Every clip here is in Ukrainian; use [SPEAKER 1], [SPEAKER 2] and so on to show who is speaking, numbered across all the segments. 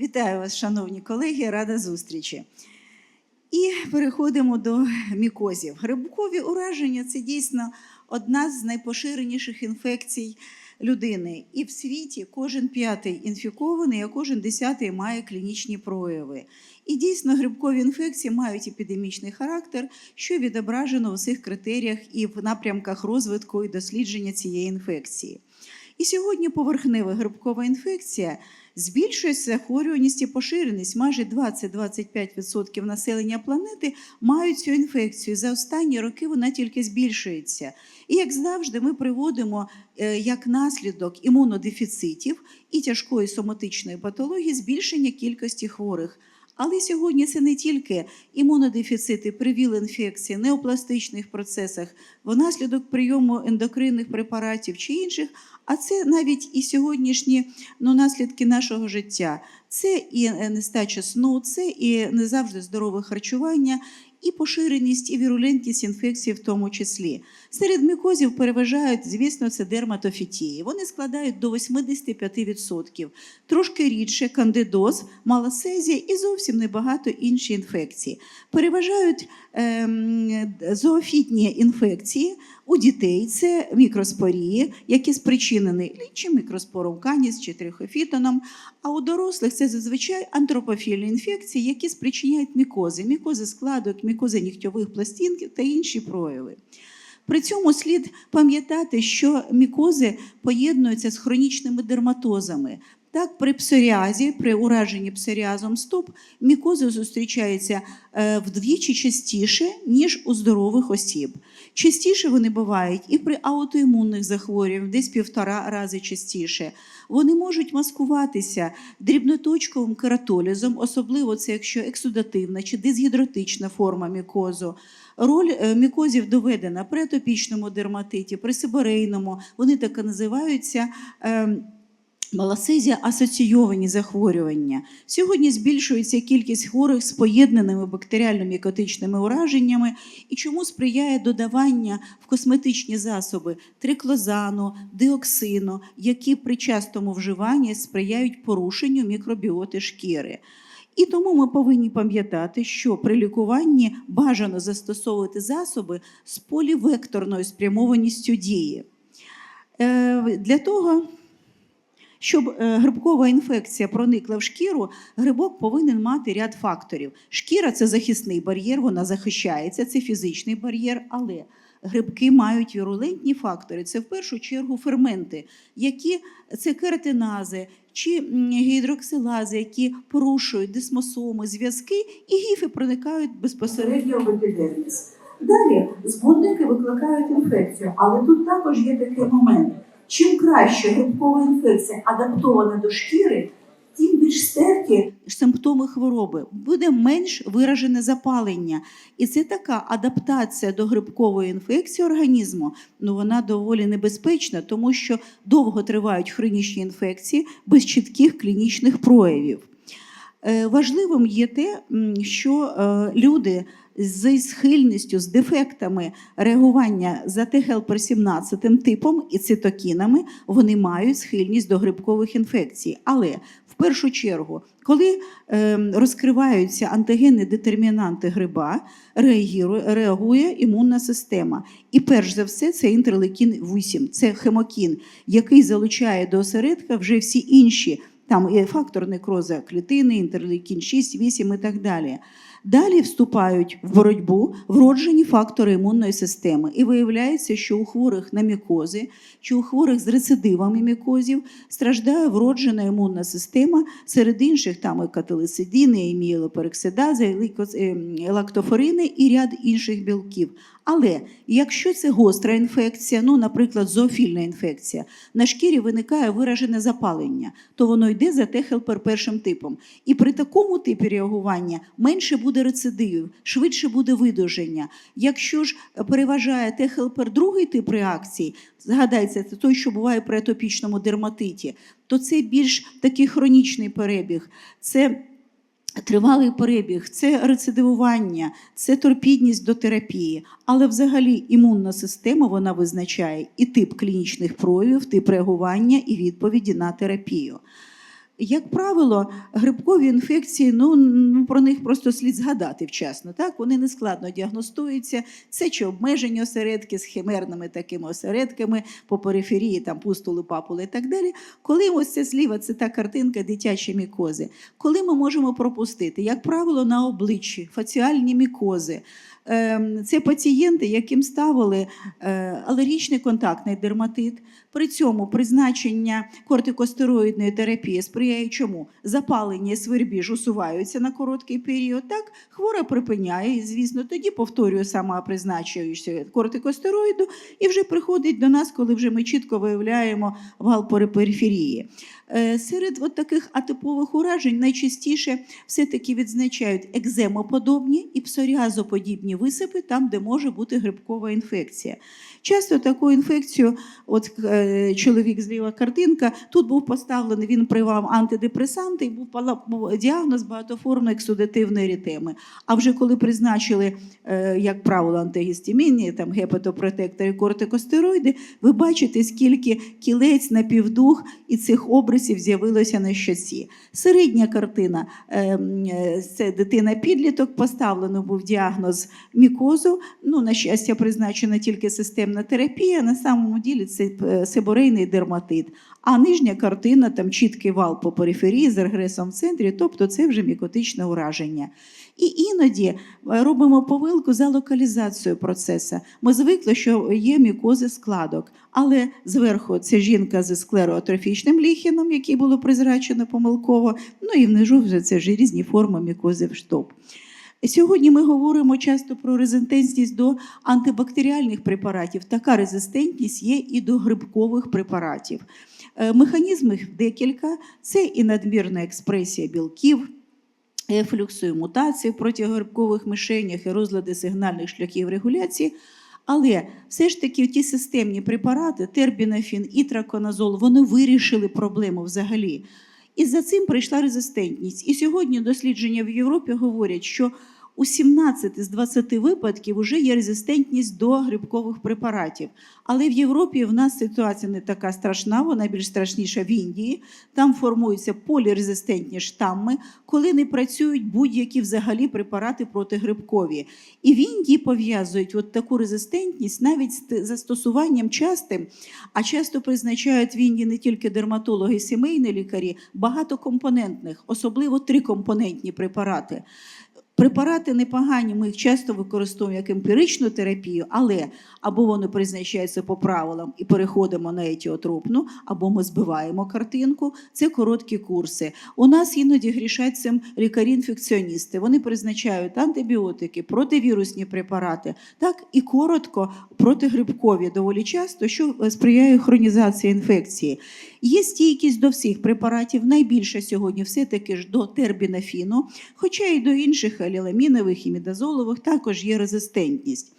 [SPEAKER 1] Вітаю вас, шановні колеги, рада зустрічі. І переходимо до мікозів. Грибкові ураження це дійсно одна з найпоширеніших інфекцій людини. І в світі кожен п'ятий інфікований, а кожен десятий має клінічні прояви. І дійсно грибкові інфекції мають епідемічний характер, що відображено в усіх критеріях і в напрямках розвитку і дослідження цієї інфекції. І сьогодні поверхнева грибкова інфекція збільшується захворюваність і поширеність. Майже 20-25% населення планети мають цю інфекцію. За останні роки вона тільки збільшується. І як завжди, ми приводимо е, як наслідок імунодефіцитів і тяжкої соматичної патології збільшення кількості хворих. Але сьогодні це не тільки імунодефіцити при ВІЛ-інфекції, неопластичних процесах, внаслідок прийому ендокринних препаратів чи інших, а це навіть і сьогоднішні ну, наслідки нашого життя. Це і нестача сну, це і не завжди здорове харчування, і поширеність, і вірулентність інфекцій в тому числі. Серед мікозів переважають, звісно, це дерматофітії. Вони складають до 85%. Трошки рідше кандидоз, малосезія і зовсім небагато інші інфекції. Переважають ем, зоофітні інфекції у дітей. Це мікроспорії, які спричинені чи мікроспором каніс, чи трихофітоном. А у дорослих це зазвичай антропофільні інфекції, які спричиняють мікози, мікози складок, мікози нігтьових пластинків та інші прояви. При цьому слід пам'ятати, що мікози поєднуються з хронічними дерматозами. Так, при псоріазі, при ураженні псоріазом стоп, мікози зустрічаються е, вдвічі частіше, ніж у здорових осіб. Частіше вони бувають і при аутоімунних захворюваннях, десь півтора рази частіше. Вони можуть маскуватися дрібноточковим кератолізом, особливо це якщо ексудативна чи дисгідротична форма мікозу. Роль е, мікозів доведена при атопічному дерматиті, при сиборейному, вони так і називаються. Маласезія асоційовані захворювання. Сьогодні збільшується кількість хворих з поєднаними бактеріально-мікотичними ураженнями, і чому сприяє додавання в косметичні засоби триклозану, диоксину, які при частому вживанні сприяють порушенню мікробіоти шкіри. І тому ми повинні пам'ятати, що при лікуванні бажано застосовувати засоби з полівекторною спрямованістю дії. Е, Для того щоб е, грибкова інфекція проникла в шкіру, грибок повинен мати ряд факторів. Шкіра це захисний бар'єр, вона захищається, це фізичний бар'єр, але грибки мають вірулентні фактори. Це в першу чергу ферменти, які це кератинази чи гідроксилази, які порушують дисмосоми, зв'язки, і гіфи проникають безпосередньо в епідерміс. Далі збудники викликають інфекцію, але тут також є такий момент. Чим краще грибкова інфекція адаптована до шкіри, тим більш стерті симптоми хвороби, буде менш виражене запалення. І це така адаптація до грибкової інфекції організму, ну вона доволі небезпечна, тому що довго тривають хронічні інфекції без чітких клінічних проявів. Е, Важливим є те, що е, люди з схильністю, з дефектами реагування за Т-хелпер 17 типом і цитокінами, вони мають схильність до грибкових інфекцій. Але в першу чергу, коли е, розкриваються антигенні детермінанти гриба, реагує імунна система. І перш за все, це інтерлекін 8, це хемокін, який залучає до осередка вже всі інші. Там і фактор некроза клітини, інтерлейкін 6, 8 і так далі. Далі вступають в боротьбу вроджені фактори імунної системи. І виявляється, що у хворих на мікози чи у хворих з рецидивами мікозів страждає вроджена імунна система, серед інших там і кателесидіни, і мієлопероксидази, і е, лактофорини і ряд інших білків. Але якщо це гостра інфекція, ну, наприклад, зоофільна інфекція, на шкірі виникає виражене запалення, то воно йде за Т-хелпер першим типом. І при такому типі реагування менше буде рецидивів, швидше буде видуження. Якщо ж переважає Т-хелпер другий тип реакції, згадайте, це той, що буває при атопічному дерматиті, то це більш такий хронічний перебіг. Це Тривалий перебіг, це рецидивування, це торпідність до терапії. Але взагалі імунна система вона визначає і тип клінічних проявів, тип реагування і відповіді на терапію. Як правило, грибкові інфекції, ну про них просто слід згадати вчасно. Так вони не складно діагностуються. Це чи обмежені осередки з химерними такими осередками по периферії, там пустули, папули і так далі. Коли ось це зліва, це та картинка дитячі мікози. Коли ми можемо пропустити, як правило, на обличчі фаціальні мікози. Ем, Це пацієнти, яким ставили е, алергічний контактний дерматит. При цьому призначення кортикостероїдної терапії сприяє чому? Запалення і свербіж усуваються на короткий період. Так, хвора припиняє, і, звісно, тоді повторює сама призначуючи кортикостероїду, і вже приходить до нас, коли вже ми чітко виявляємо вал периферії. Е, Серед от таких атипових уражень найчастіше все-таки відзначають екземоподобні і псоріазоподібні висипи, там, де може бути грибкова інфекція. Часто таку інфекцію, от е, чоловік зліва картинка, тут був поставлений, він привав антидепресанти і був був діагноз багатоформної ексудативної ерітеми. А вже коли призначили, е, як правило, антигістамінні, там гепатопротектори, кортикостероїди, ви бачите, скільки кілець на півдух і цих обрисів з'явилося на щоці. Середня картина е, м, е, це дитина-підліток, поставлено був діагноз мікозу. Ну, на щастя, призначена тільки системна терапія. На самому ділі це е, себорейний дерматит. А нижня картина там чіткий вал по периферії з регресом в центрі, тобто це вже мікотичне ураження. І іноді е, робимо повилку за локалізацією процесу. Ми звикли, що є мікози складок, але зверху це жінка зі склероатрофічним ліхіном, який було призрачено помилково. Ну і внизу вже це вже різні форми мікозів штоп. Сьогодні ми говоримо часто про резистентність до антибактеріальних препаратів. Така резистентність є і до грибкових препаратів. Е, Механізм їх декілька: це і надмірна експресія білків, ефлюксу і мутації в протигрибкових мишенях і розлади сигнальних шляхів регуляції. Але все ж таки ті системні препарати, тербінофін і траконазол, вони вирішили проблему взагалі. І за цим прийшла резистентність. І сьогодні дослідження в Європі говорять, що у 17 з 20 випадків вже є резистентність до грибкових препаратів. Але в Європі в нас ситуація не така страшна, вона більш страшніша в Індії. Там формуються полірезистентні штамми, коли не працюють будь-які взагалі препарати протигрибкові. І в Індії пов'язують от таку резистентність навіть з застосуванням частим, а часто призначають в Індії не тільки дерматологи сімейні лікарі, багатокомпонентних, особливо трикомпонентні препарати. Препарати непогані, ми їх часто використовуємо як емпіричну терапію, але або вони призначаються по правилам і переходимо на етіотропну, або ми збиваємо картинку. Це короткі курси. У нас іноді грішать цим лікарі-інфекціоністи. Вони призначають антибіотики, противірусні препарати, так і коротко протигрибкові доволі часто, що сприяє хронізації інфекції. Є стійкість до всіх препаратів. Найбільше сьогодні все-таки ж до тербінафіну, хоча і до інших аліламінових і мідазолових також є резистентність.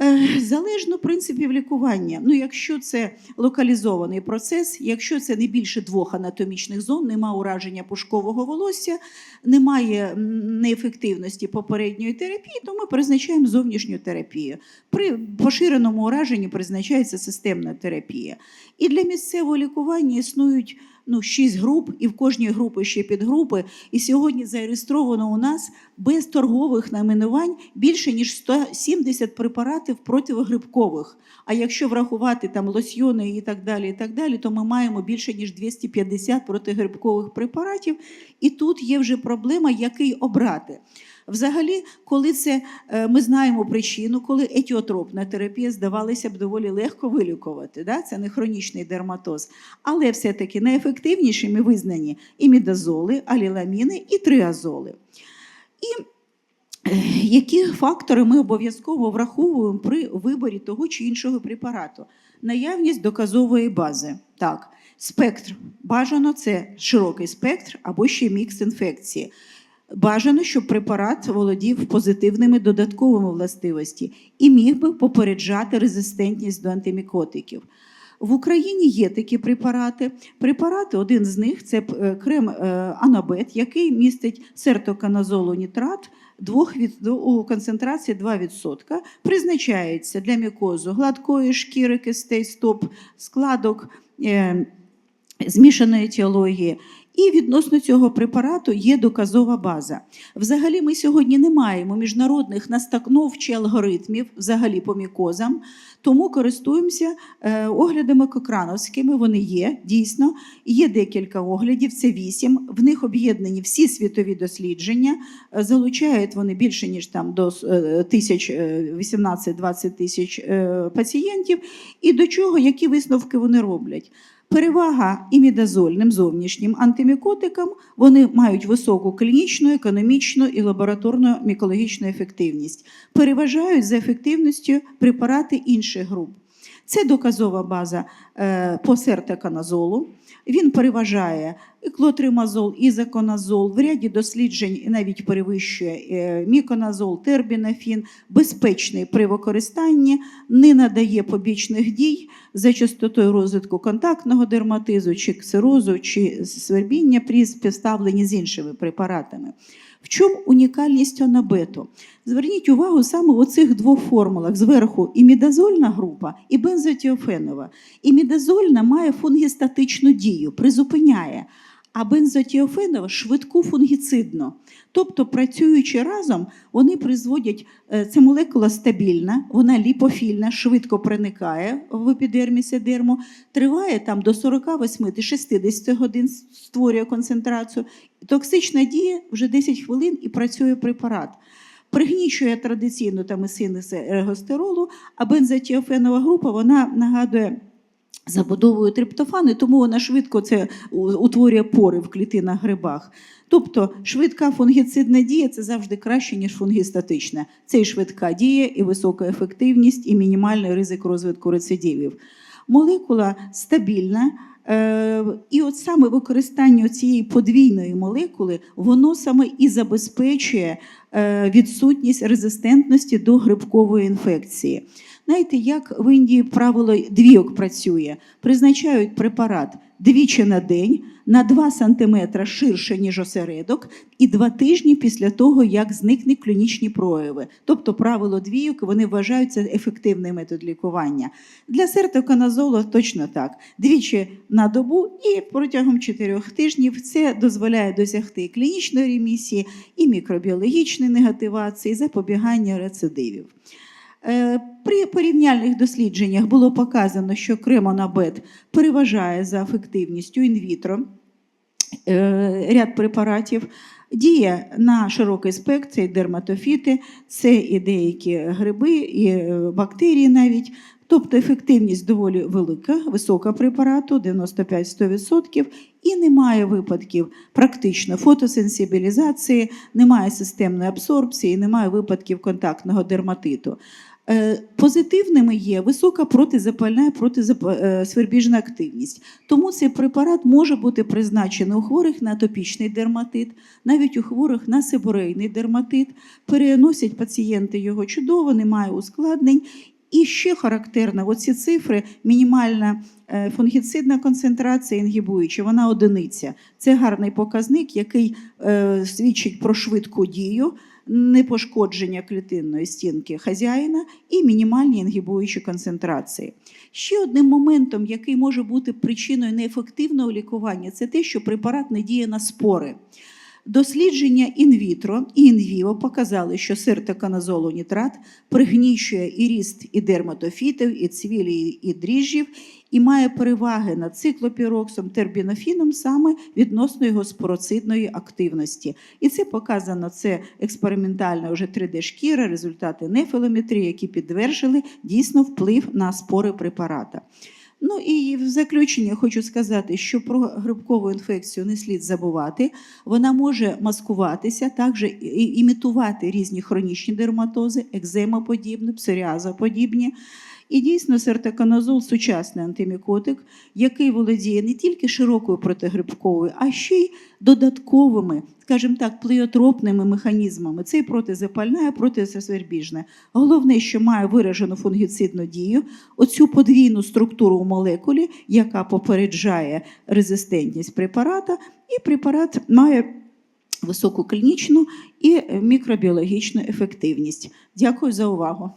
[SPEAKER 1] Е, Залежно принципів лікування. Ну, якщо це локалізований процес, якщо це не більше двох анатомічних зон, нема ураження пушкового волосся, немає неефективності попередньої терапії, то ми призначаємо зовнішню терапію. При поширеному ураженні призначається системна терапія. І для місцевого лікування існують ну, шість груп, і в кожній групі ще підгрупи. І сьогодні зареєстровано у нас без торгових найменувань більше ніж 170 препаратів противогрибкових. А якщо врахувати там лосьйони і так далі, і так далі, то ми маємо більше ніж 250 протигрибкових препаратів. І тут є вже проблема, який обрати. Взагалі, коли це е, ми знаємо причину, коли етіотропна терапія здавалося б доволі легко вилікувати. Да? Це не хронічний дерматоз. Але все-таки найефективнішими визнані імідазоли, аліламіни і триазоли. І е, які фактори ми обов'язково враховуємо при виборі того чи іншого препарату? Наявність доказової бази. Так, спектр. Бажано це широкий спектр або ще мікс інфекції. Бажано, щоб препарат володів позитивними додатковими властивості і міг би попереджати резистентність до антимікотиків. В Україні є такі препарати. Препарати, один з них це е, крем е, Анабет, який містить сертоканазолу нітрат у концентрації 2%. Призначається для мікозу гладкої шкіри, кистей, стоп, складок. е, Змішаної етіології. І відносно цього препарату є доказова база. Взагалі, ми сьогодні не маємо міжнародних настановчих чи алгоритмів взагалі по мікозам, тому користуємося е, оглядами кокрановськими. Вони є дійсно. Є декілька оглядів, це вісім. В них об'єднані всі світові дослідження. Е, Залучають вони більше ніж там до е, тисяч е, 18-20 тисяч пацієнтів. І до чого які висновки вони роблять? Перевага імідазольним зовнішнім антимікотикам вони мають високу клінічну, економічну і лабораторну мікологічну ефективність. Переважають за ефективністю препарати інших груп. Це доказова база е, по сертеканазолу. Він переважає і клотримазол, і законазол. В ряді досліджень навіть перевищує е, міконазол, тербінафін, безпечний при використанні, не надає побічних дій за частотою розвитку контактного дерматизу, чи ксерозу, чи свербіння при співставленні з іншими препаратами. В чому унікальність онабету? Зверніть увагу саме у цих двох формулах: зверху імідазольна група і бензотіофенова. Імідазольна має фунгістатичну дію, призупиняє, а бензотіофенова швидку фунгіцидну. Тобто, працюючи разом, вони призводять е, це молекула стабільна, вона ліпофільна, швидко проникає в епідерміс дерму, триває там до 48-60 годин, створює концентрацію. Токсична дія вже 10 хвилин і працює препарат. Пригнічує традиційну тамисинус ергостеролу, а бензотіофенова група вона нагадує забудовою триптофану, тому вона швидко це утворює пори в клітинах грибах. Тобто швидка фунгіцидна дія це завжди краще, ніж фунгістатична. Це і швидка дія, і висока ефективність, і мінімальний ризик розвитку рецидивів. Молекула стабільна. Е, І от саме використання цієї подвійної молекули, воно саме і забезпечує відсутність резистентності до грибкової інфекції. Знаєте, як в Індії правило двійок працює? Призначають препарат двічі на день на 2 см ширше, ніж осередок, і два тижні після того, як зникнуть клінічні прояви. Тобто правило двійок вони вважають це ефективний метод лікування. Для сертоканазолу точно так. Двічі на добу і протягом 4 тижнів це дозволяє досягти клінічної ремісії, і мікробіологічної негативації, запобігання рецидивів. Е, При порівняльних дослідженнях було показано, що кремонабет переважає за ефективністю інвітро е, ряд препаратів. Діє на широкий спектр, дерматофіти, це і деякі гриби, і е, бактерії навіть. Тобто ефективність доволі велика, висока препарату, 95-100%, і немає випадків практично фотосенсибілізації, немає системної абсорбції, немає випадків контактного дерматиту. Е, Позитивними є висока протизапальна і протизасвербіжна активність. Тому цей препарат може бути призначений у хворих на атопічний дерматит, навіть у хворих на сиборейний дерматит. Переносять пацієнти його чудово, немає ускладнень. І ще характерно, оці цифри, мінімальна е, фунгіцидна концентрація інгібуюча, вона одиниця. Це гарний показник, який е, свідчить про швидку дію, непошкодження клітинної стінки хазяїна і мінімальні інгібуючі концентрації. Ще одним моментом, який може бути причиною неефективного лікування, це те, що препарат не діє на спори. Дослідження інвітро і інвіво показали, що сертоканазолонітрат пригнічує і ріст і дерматофітів, і цвілі, і дріжджів, і має переваги над циклопіроксом, тербінофіном саме відносно його спороцидної активності. І це показано це експериментальна вже 3D-шкіра, результати нефелометрії, які підтверджили дійсно вплив на спори препарата. Ну і в заключення хочу сказати, що про грибкову інфекцію не слід забувати. Вона може маскуватися, також імітувати різні хронічні дерматози, екземоподібні, псоріазоподібні. І дійсно сертеканозол сучасний антимікотик, який володіє не тільки широкою протигрибковою, а ще й додатковими, скажімо так, плеотропними механізмами. Це і протизапальна, і протизасвербіжна. Головне, що має виражену фунгіцидну дію, оцю подвійну структуру у молекулі, яка попереджає резистентність препарата, і препарат має високу клінічну і мікробіологічну ефективність. Дякую за увагу.